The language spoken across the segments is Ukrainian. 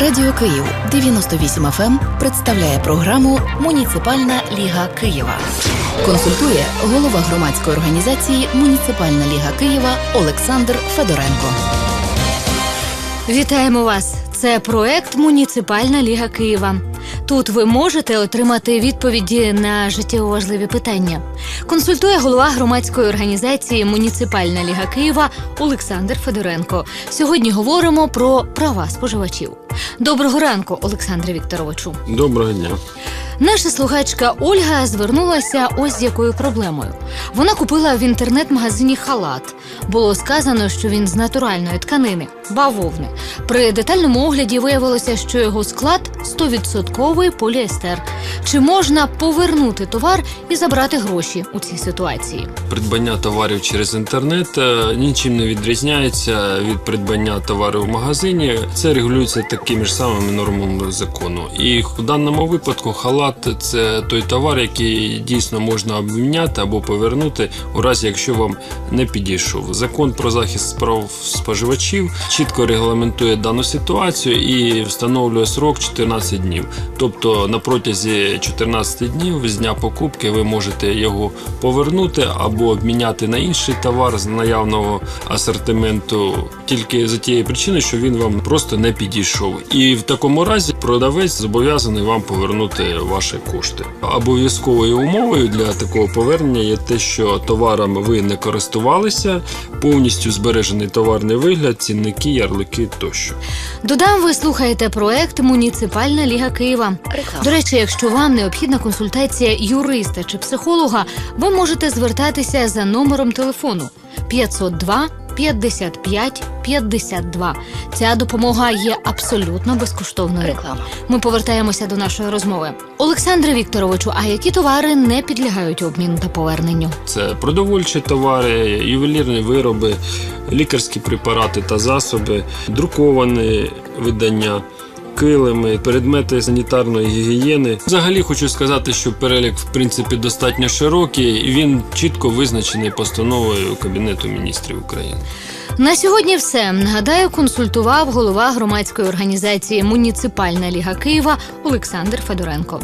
Радіо Київ 98 FM представляє програму Муніципальна ліга Києва. Консультує голова громадської організації Муніципальна ліга Києва Олександр Федоренко. Вітаємо вас! Це проект Муніципальна ліга Києва. Тут ви можете отримати відповіді на життєво важливі питання. Консультує голова громадської організації Муніципальна ліга Києва Олександр Федоренко. Сьогодні говоримо про права споживачів. Доброго ранку, Олександре Вікторовичу. Доброго дня. Наша слухачка Ольга звернулася ось з якою проблемою. Вона купила в інтернет-магазині халат. Було сказано, що він з натуральної тканини бавовни. При детальному огляді виявилося, що його склад 100% поліестер. Чи можна повернути товар і забрати гроші у цій ситуації? Придбання товарів через інтернет е, нічим не відрізняється від придбання товарів в магазині. Це регулюється такими ж самими нормами закону. І в даному випадку халат це той товар, який дійсно можна обміняти або повернути у разі, якщо вам не підійшов. Закон про захист прав споживачів чітко регламентує дану ситуацію і встановлює срок 14 днів. Тобто на протязі 14 днів з дня покупки ви можете його повернути або обміняти на інший товар з наявного асортименту, тільки за тією причиною, що він вам просто не підійшов. І в такому разі продавець зобов'язаний вам повернути ваші кошти. Обов'язковою умовою для такого повернення є те, що товаром ви не користувалися, повністю збережений товарний вигляд, цінники, ярлики тощо. Додам, ви слухаєте проект Муніципальна ліга Києва. До речі, якщо вам необхідна консультація юриста чи психолога, ви можете звертатися за номером телефону 502 55 52. Ця допомога є абсолютно безкоштовною. Реклама. Ми повертаємося до нашої розмови. Олександре Вікторовичу, а які товари не підлягають обміну та поверненню? Це продовольчі товари, ювелірні вироби, лікарські препарати та засоби, друковані видання. Килими, предмети санітарної гігієни. Взагалі хочу сказати, що перелік в принципі достатньо широкий, і він чітко визначений постановою Кабінету міністрів України. На сьогодні все. Нагадаю, консультував голова громадської організації Муніципальна ліга Києва Олександр Федоренко.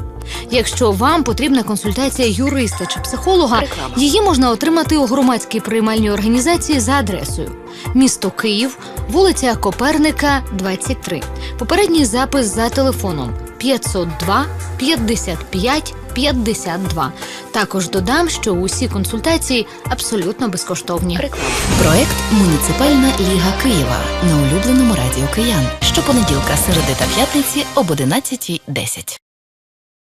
Якщо вам потрібна консультація юриста чи психолога, Реклама. її можна отримати у громадській приймальній організації за адресою місто Київ, вулиця Коперника, 23. Попередній запис за телефоном 502 55 52. Також додам, що усі консультації абсолютно безкоштовні. Проект Муніципальна ліга Києва на улюбленому радіо Киян. Щопонеділка, середи та п'ятниці об 11.10.